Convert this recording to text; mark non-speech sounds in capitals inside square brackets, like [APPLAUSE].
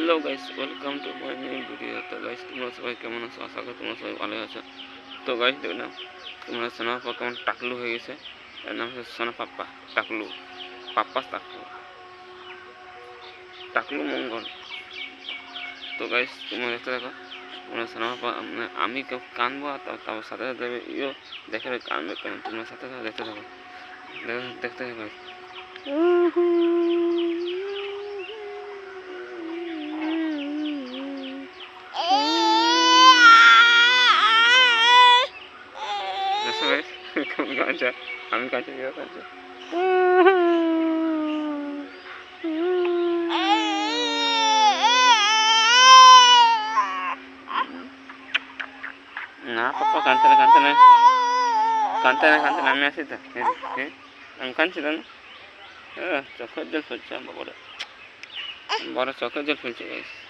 Hello guys welcome to my new video তো guys তোমরা সবাই কেমন আছো? আশা করি তোমরা সবাই ভালো আছো। তো গাইস দেখো না, তোমরা সোনা পাপা কেমন টাকলু হয়ে গেছে। এর নাম হচ্ছে সোনা পাপ্পা টাকলু। পাপ্পা টাকলু। টাকলু মঙ্গল। তো গাইস তোমরা দেখতে দেখো তোমরা সোনা পাপা মানে আমি কেউ কানবো আর তার তার সাথে সাথে ইও দেখে কানবে কেন? তোমরা সাথে সাথে দেখতে থাকো। দেখো, দেখতে থাকো wes kamu [LAUGHS] nggak aja kami kaca ya kaca. Nah apa kok kantor kantor nih kantor nih kantor sih tuh oke angkan sih kan? Eh coklat jual pulsa mbak bodoh baru coklat jual pulsa guys.